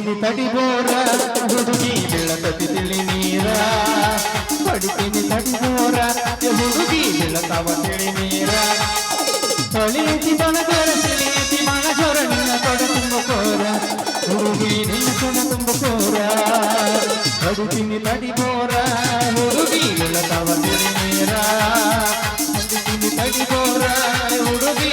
ಹೊಡಿತೀನಿ ತಡಿಬೋರ ಹುಡುಗಿ ಬೀಳತತಿ ತಿಳಿ ನೀರ. ಹೊಡಿತೀನಿ ತಡಿಬೋರ ಹುಡುಗಿ ಬೀಳತಾವ ತಿಳಿ ನೀರ. ಹೊಳಿತಿ ಬಣಗರ ತಿಳಿಯತಿ ಮಣ ಜೋರ ನಿನ್ನ ತೊಡ ತುಂಬ ಕೋರ. ಹುಡುಗಿ ನಿನ್ನ ತೊಡ ತುಂಬ ಕೋರ. ಹೊಡಿತೀನಿ ತಡಿಬೋರ ಹುಡುಗಿ ಬೀಳತಾವ ತಿಳಿ ನೀರ. ಹೊಡಿತೀನಿ ತಡಿಬೋರ ಹುಡುಗಿ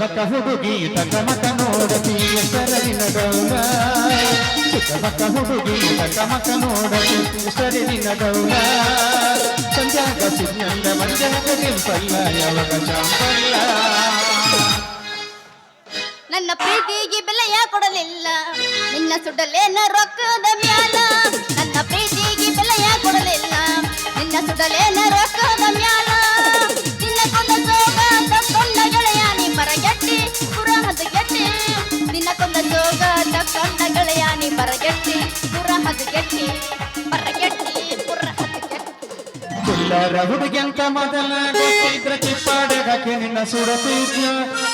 ಚಿಕ್ಕಬಕ್ಕ ಹುಡುಗಿ ತಕಮಕ ನೋಡತಿ ಎಷ್ಟರಿನ ಗೌರ ಚಿಕ್ಕಬಕ್ಕ ಹುಡುಗಿ ತಕಮಕ ನೋಡತಿ ಎಷ್ಟರಿನ ಗೌರ ಸಂಜಾಗ ಸಿದ್ನಂದ ಮಂಜಾಗ ಯಾವಾಗ ಚಾಂಪಲ್ಲ ನನ್ನ ಪ್ರೀತಿಗೆ ಬೆಲೆಯ ಕೊಡಲಿಲ್ಲ. ನಿನ್ನ ಸುಡಲೇನ ರೊಕ್ಕದ ಮ್ಯಾಲ. ನನ್ನ ಪ್ರೀತಿಗೆ ಬೆಲೆಯ ಕೊಡಲಿಲ್ಲ. ನಿನ್ನ ಸುಡಲೇನ ರೊಕ್ಕದ ಮ್ಯಾಲ. ನೀ ಬರಗೆಟ್ಟಿ ಪುರಾಣದ ಗೆಟ್ಟಿ ಬರಗೆಟ್ಟಿ ಪುರಾಣದ ಗೆಟ್ಟಿ ಚಿಲ್ಲರ ಹುಡುಗಿಯಂತ ಮೊದಲ ಗೊತ್ತಿದ್ರ ಚಿಪ್ಪಾಡಗಕ್ಕೆ ನಿನ್ನ ಸುಡತಿದ್ಯ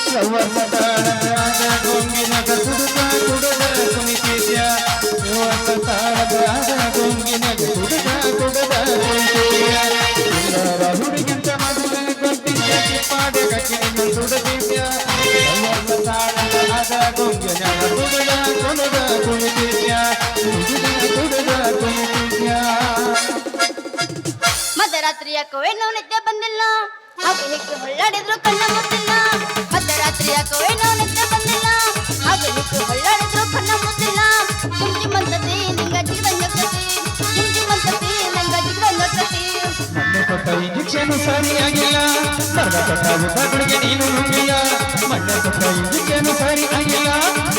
ಸವರ್ಣ ತಾಳದ ಗೊಂಗಿನ ಸುಡುತ್ತ ಕುಡುದ ಕುಣಿತಿದ್ಯ ಇವತ್ತ ತಾಳದ ಗೊಂಗಿನಗ ಕುಡುದ ಕುಡುದ ಚಿಲ್ಲರ ಹುಡುಗಿಯಂತ ಮೊದಲ ಗೊತ್ತಿದ್ರ ಚಿಪ್ಪಾಡಗಕ್ಕೆ ನಿನ್ನ ಸುಡತಿದ್ಯ ಸವರ್ಣ ತಾಳದ ಮಧ್ಯರಾತ್ರಿ ಯಾಕೋ ಏನೋ ನಿದ್ದೆ ಬಂದಿಲ್ಲ. ಹಾಗೆ ಹಿಕ್ಕಿ ಹೊಳ್ಳಾಡಿದ್ರು ಕಣ್ಣ ಮುತ್ತಿಲ್ಲ ಮಧ್ಯರಾತ್ರಿ ಯಾಕೋ ಏನೋ ನಿದ್ದೆ ಬಂದಿಲ್ಲ. ಹಾಗೆ ಹಿಕ್ಕಿ ಹೊಳ್ಳಾಡಿದ್ರು ಕಣ್ಣ ಮುತ್ತಿಲ್ಲ ಜುಮ್ಜಿ ಮಂತತಿ ನಿಂಗ ಜಿಗದಂಗತಿ ಜುಮ್ಜಿ ಮಂದತಿ ನಂಗ ಜಿಗದಂಗತಿ ಮೊನ್ನೆ ಕೊಟ್ಟ ಇಂಜೆಕ್ಷನ್ ಸರಿಯಾಗಿಲ್ಲ. ಬರ್ದ ಕೊಟ್ಟ ಉಪಗಳಿಗೆ ನೀನು ನುಂಗಿಲ್ಲ ಮಣ್ಣ ಕೊಟ್ಟ ಇಂಜೆಕ್ಷನ್ ಸರಿಯಾಗಿಲ್ಲ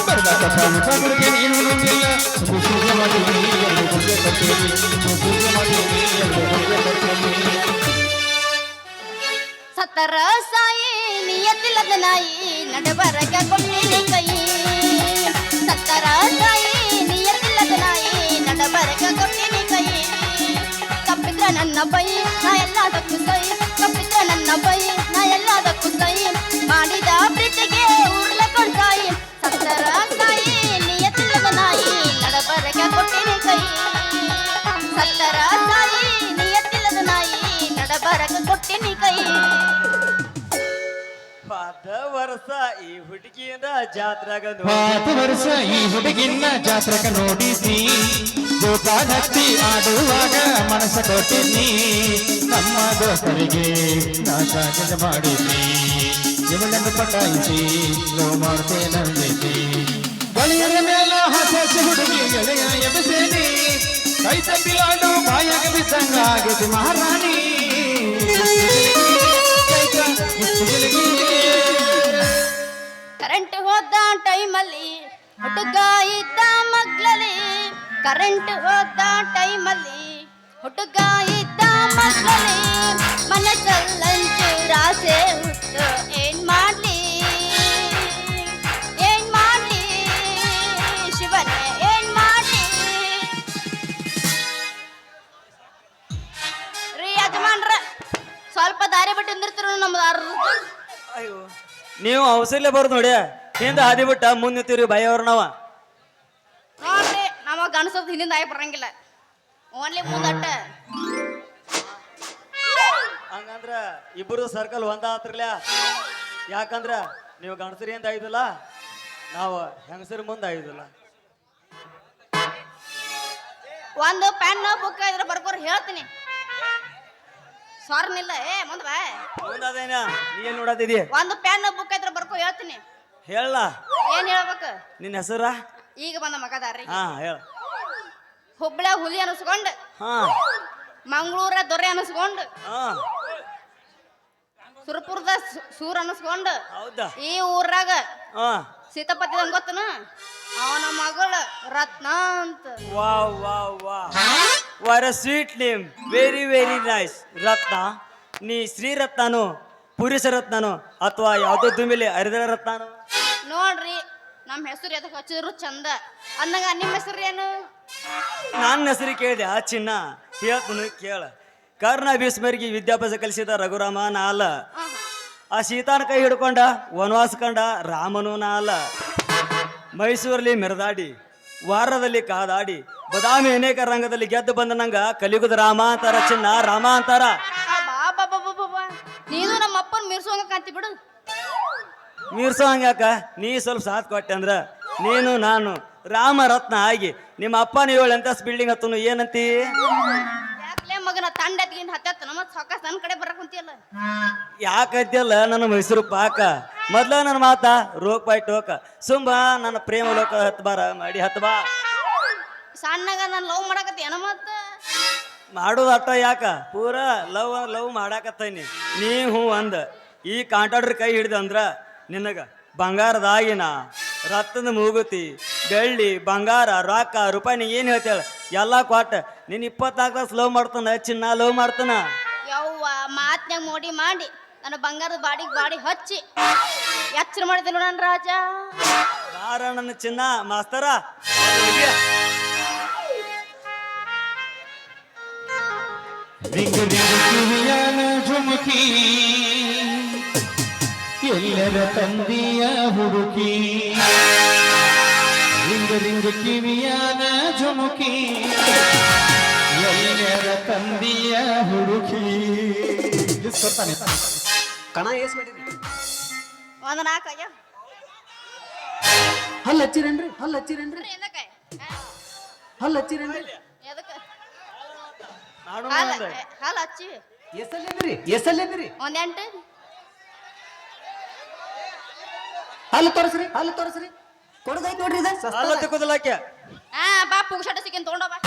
ಬರ್ದ ಕೊಟ್ಟ ಉಪಗಳಿಗೆ ನೀನು ನುಂಗಿಲ್ಲ ಸೂಜೆ ಮಾಡಿ ಗುಡ್ಡೆ ಕಟ್ಟೇರಿ ಸೂಜೆ ಮಾಡಿ ಎರಡು ಕಟ್ಟೇರಿ ಸತ್ತರ ಸಾಯಿ ನಿಯತ್ತಿಲ್ಲದ ನಾಯಿ ನಡಬರಗ ಕೊಂಡಿನಿ ಕೈ. ಸತ್ತರ ಸಾಯಿ ನಿಯತ್ತಿಲ್ಲದ ನಾಯಿ ನಡಬರಗ ಕೊಂಡಿನಿ ಕೈ. ತಪ್ಪಿದ್ರ ನನ್ನ ಬೈ, ನಾ ಎಲ್ಲದಕ್ಕೂ ಸೈ ತಪ್ಪಿದ್ರ ಈ ಹುಡುಗಿಯಿಂದ ಜಾತ್ರಾಗ ಪಾತ ವರ್ಷ ಈ ಹುಡುಗಿನ ಜಾತ್ರಕ ನೋಡಿದ್ನಿ. ಜೋಪಾನತ್ತಿ ಆಡುವಾಗ ಮನಸ್ಸ ಕೊಟ್ಟಿದ್ನಿ. ನಮ್ಮ ದೋಸ್ತರಿಗೆ ನಾ ಕಾಗದ ಮಾಡಿದ್ನಿ. ಇವಳನ್ನು ಪಟಾಯಿಸಿ ಲೋ ಮಾಡ್ತೇನಂದಿದ್ನಿ ಬಳಿಯರ ಮೇಲ ಹಸಿ ಹುಡುಗಿ ಗೆಳೆಯ ಎಬ್ಬಿಸೇನಿ. ಕೈ ತಪ್ಪಿಲಾಡು ಬಾಯಾಗ ಬಿದ್ದಂಗ ಆಗೈತಿ ಮಹಾರಾಣಿ ಮುಚ್ಚುಗಿಲಿಗಿ. ಕರೆಂಟ್ ಹೋದ ಟೈಮಲ್ಲಿ ಹುಡುಗ ಇದ್ದ ಮಗ್ಲಲ್ಲಿ ಕರೆಂಟ್ ಹೋದ ಟೈಮಲ್ಲಿ ಹುಡುಗ ಇದ್ದ ಮಗ್ಲಲ್ಲಿ ಮನಸ್ಸಲ್ಲಂಚು ರಾಸೆ ಹುಟ್ಟು ಏನ್ ಮಾಡ್ಲಿ ಏನ್ ಮಾಡ್ಲಿ ಶಿವನೇ ಏನ್ ಮಾಡ್ಲಿ ರೀ ಯಜಮಾನ್ರ ಸ್ವಲ್ಪ ದಾರಿ ಬಿಟ್ಟು ನಿಂದಿರ್ತಿರು ನಮ್ದು ಅರ್ಧ ಅಯ್ಯೋ ನೀವು ಹೌಸಲ್ಲೇ ಬರ್ದು ನೋಡಿ. ಹಿಂದೆ ಹಾದಿ ಬಿಟ್ಟ ಮುಂದೆ ನಿಂತೀವ್ರಿ ಭಯವ್ರ ನಾವ ನೋಡ್ರಿ ನಾವು ಅನ್ಸೋದು ಹಿಂದಿಂದ ಆಗಿ ಬರಂಗಿಲ್ಲ. ಓನ್ಲಿ ಮುಂದಟ್ಟ. ಹಂಗಂದ್ರ ಇಬ್ಬರು ಸರ್ಕಲ್ ಒಂದ ಆತ್ರಲ್ಯ? ಯಾಕಂದ್ರ ನೀವು ಗಣಸರಿ ಅಂತ ಆಯ್ದಲ್ಲ ನಾವು ಹೆಂಗಸರಿ ಮುಂದೆ ಆಯ್ದಲ್ಲ. ಒಂದು ಪೆನ್ ಬುಕ್ ಇದ್ರೆ ಬರ್ಕೋರ್ ಹೇಳ್ತೀನಿ. ಸ್ವರ್ನಿಲ್ಲ ಏ ಮುಂದೆ ಬಾ. ಮುಂದಾದೇನ? ನೀ ಏನ್ ನೋಡತ್ತಿದಿ ಒಂದು ಪೆನ್ ಬುಕ್ ಇದ್ರೆ ಬರ್ಕೋ ಹೇಳ್ತೀನಿ. ಹೇಳ. ಏನ್ ಹೇಳ್ಬೇಕು? ನಿನ್ನ ಹೆಸರ? ಈಗ ಬಂದ ಮಗದಾರಿ ಹಾ ಹೇಳ. ಹುಬ್ಳ್ಯಾಗ ಹುಲಿ ಅನಿಸ್ಕೊಂಡು ಹಾ. ಮಂಗಳೂರ ದೊರೆ ಅನಿಸ್ಕೊಂಡು ಹಾ. ಸುರಪುರದ ಸೂರ್ ಅನಿಸ್ಕೊಂಡು ಹೌದಾ? ಈ ಊರಾಗ ಹಾ. ಸೀತಾಪತಿ ಗೊತ್ತನ? ಅವನ ಮಗಳು ರತ್ನ ಅಂತ. ವಾ ವಾ wow. What a sweet name very very nice Ratna. ನೀ ಶ್ರೀರತ್ನನು ಪುರುಷ ರತ್ನನು ಅಥವಾ ಯಾವುದೋ ದುಮಿಲಿ ಹರಿದ್ರ ರತ್ನನು? ನೋಡ್ರಿ ನಮ್ಮ ಹೆಸರು ಎದಕ್ಕೆ ಹಚ್ಚಿದ್ರು ಚಂದ. ಅಂದಂಗ ನಿಮ್ಮ ಹೆಸರು ಏನು? ನನ್ನ ಹೆಸರು ಕೇಳಿದೆ ಆ ಚಿನ್ನ. ಹೇಳ್ತನು ಕೇಳ. ಕರ್ಣ ಭೀಷ್ಮರಿಗೆ ವಿದ್ಯಾಭ್ಯಾಸ ಕಲಿಸಿದ ರಘುರಾಮ ನಾಲ. ಆ ಸೀತಾನ ಕೈ ಹಿಡ್ಕೊಂಡ ವನವಾಸ ಕಂಡ ರಾಮನು ನಾಲ. ಮೈಸೂರಲ್ಲಿ ಮೆರೆದಾಡಿ ವಾರದಲ್ಲಿ ಕಾದಾಡಿ ಬದಾಮಿ ಅನೇಕ ರಂಗದಲ್ಲಿ ಗೆದ್ದು ಬಂದ ನಂಗ ಕಲಿಯುಗದ ರಾಮ ಅಂತಾರ ಚಿನ್ನ ರಾಮ ಅಂತಾರ. ನೀನು ನಮ್ಮ ಅಪ್ಪನ ಮೀರ್ಸೋಂಗ ಕಾಂತಿ ಬಿಡು. ಮೀರ್ಸೋ ಹಂಗಾಕ ನೀ ಸ್ವಲ್ಪ ಸಾಥ್ ಕೊಟ್ಟೆ ಅಂದ್ರ. ನೀನು ನಾನು ರಾಮ ರತ್ನ ಆಗಿ ನಿಮ್ಮ ಅಪ್ಪನ ಏಳು ಎಂತ ಬಿಲ್ಡಿಂಗ್ ಹತ್ತನು ಏನಂತಿ? ಯಾಕ್ಲೇ ಮಗನ ತಂಡ ಎತ್ಗಿಂದ ಹತ್ತತ್ತ ನಮ್ಮ ಸಾಕಾಸ್ ನನ್ನ ಕಡೆ ಬರಕ್ ಕುಂತಿಯಲ್ಲ? ಯಾಕಂತಿಯಲ್ಲ ನನ್ನ ಮೈಸೂರು ಪಾಕ. ಮೊದ್ಲ ನನ್ನ ಮಾತ ರೋಕ್ ಬಾಯ್ ಟೋಕ. ಸುಂಬಾ ನನ್ನ ಪ್ರೇಮ ಲೋಕ ಹತ್ಬಾರ ಮಾಡಿ ಹತ್ ಬಾ. ಸಣ್ಣಗ ನಾನು ಲವ್ ಮಾಡಕತ್ತಿ ಏನ ಮತ್ತ? ಮಾಡುದ ಅಟ್ಟ ಯಾಕ? ಪೂರ ಲವ್ ಲವ್ ಮಾಡಾಕತ್ತೈನಿ. ನೀ ಹೂ ಅಂದ. ಈ ಕಾಂಟ್ರಾಕ್ಟರ್ ಕೈ ಹಿಡಿದ ಅಂದ್ರ ನಿನಗ ಬಂಗಾರದಾಗಿನ ರತ್ನದ ಮೂಗುತಿ ಬೆಳ್ಳಿ ಬಂಗಾರ ರೊಕ್ಕ ರೂಪಾಯಿ ನೀ ಏನು ಹೇಳ್ತೇಳ? ಎಲ್ಲ ಕೊಟ್ಟ. ನೀನು ಇಪ್ಪತ್ನಾಲ್ಕು ತಾಸು ಲವ್ ಮಾಡ್ತಾನ ಚಿನ್ನ ಲವ್ ಮಾಡ್ತಾನ? ಯವ್ವ ಮಾತ್ನ್ಯಾಗ ಮೋಡಿ ಮಾಡಿ. ನನ್ನ ಬಂಗಾರದ ಬಾಡಿಗೆ ಬಾಡಿ ಹಚ್ಚಿ. ಎಚ್ಚರ ಮಾಡಿದ್ರು ನನ್ನ ರಾಜ. ಯಾರ ನನ್ನ ಚಿನ್ನ ಮಾಸ್ತರ? ಕಿವಿಯನ ಝುಮುಕಿ ಎಲ್ಲರ ತಂದೆಯ ಹುಡುಕಿ. ರಿಂಗ ಕಿವಿಯನ ಝುಮುಕಿ ಎಲ್ಲರ ತಂದೆಯ ಹುಡುಕಿ. ಕಣ ಏಸ್ ಮಾಡಿರಿ ಒಂದು ನಾಲ್ಕು ಅಯ್ಯೋ ಹಲ್ಲ ಹಚ್ಚಿರೇನ್ರಿ? ಹಲ್ಲ ಹಚ್ಚಿರೇನ್ರಿ? ಹಲ್ಲ ಹಚ್ಚಿರೇನ್ರಿ? ಎದಕ್ಕೆ? ಹಾಲು ಅಂದ. ಹಾಲು ಹಚ್ಚಿ. ಎಸಲ್ಲೇದ್ರಿ ಎಸಲ್ಲೇದ್ರಿ ಒಂದ್ ಎಂಟು ಹಲ್ ತೋರಿಸ್ರಿ ಹಲ್ ತೋರಿಸ್ರಿ. ಕೊಡದೈತ್ ನೋಡ್ರಿ ಇದು. ಸಸ್ತಾ ಅಲ್ಲ ತಿಕ್ಕೋದಿಲ್ಲಕ್ಕೆ ಹಾ ಬಾ ಪುಗ್ಸಟ ಸಿಕ್ಕಿನ್ ತಗೊಂಡ ಬಾ.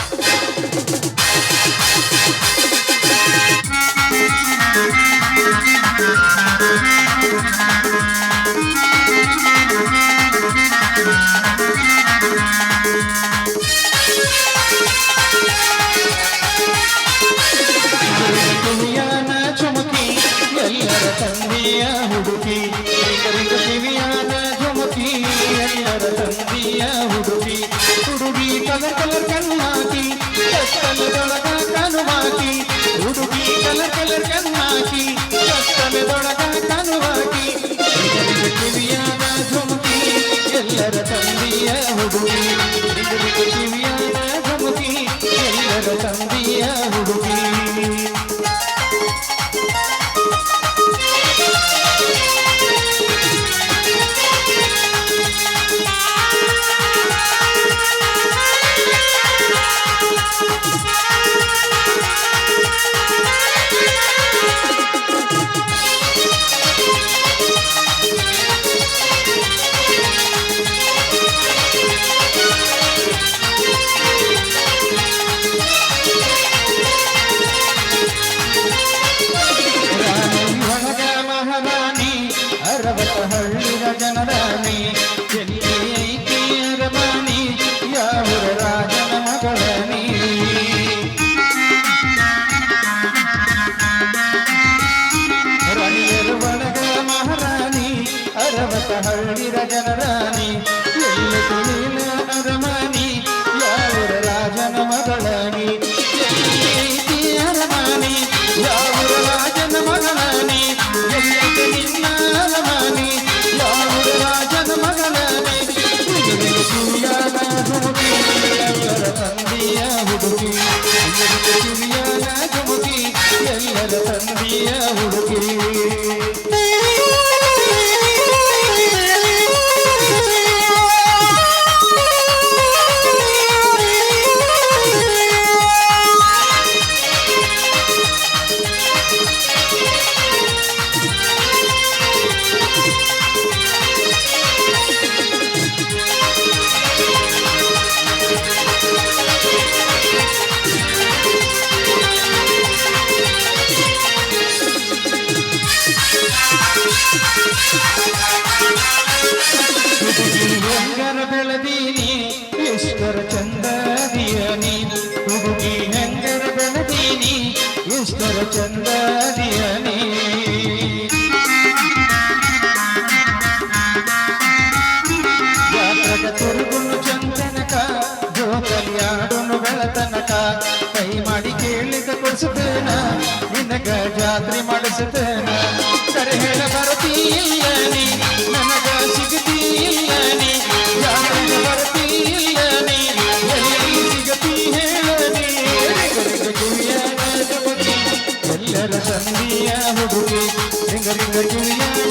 ಎಲ್ಲರ ತಂದಿಯ ಹುಡುಗಿ. ಹುಡುಗಿ ಕಲಕಲ ಕನ್ನಾಕಿ ಕತ್ತಲದೊಳಗ ಕನುವಾಕಿ ಹುಡುಗಿ ಕಲಕಲ ಕನ್ನಾಕಿ ಕತ್ತಲದೊಳಗ ಕನುವಾಕಿ ಕಿವಿಯಾದ ಝುಮುಕಿ, ಎಲ್ಲರ ತಂದಿಯ ಹುಡುಗಿ. ಬೆಳದೀನಿ. ಈಶ್ವರ ಚಂದದಿಯ ನೀ ಹುಡುಗಿ ಹೆಂಗರ ಬೆಳದೀನಿ. ಈಶ್ವರ ಚಂದದಿಯ ನೀ ತುರುಗುನು ಚಂದನಕ ಜೋಕಲಿಯಾಡುನು ಬೆಳತನಕ. ಕೈ ಮಾಡಿ ಕೇಳಿದ ಕೊಡಿಸುತ್ತೇನ. ನಿನಗ ಜಾತ್ರೆ ಮಾಡಿಸುತ್ತೇನ. ಎಲ್ಲರ ಸಂಧಿಯ ಹುಡುಗಿ ರಿಂಗ ರಿಂಗ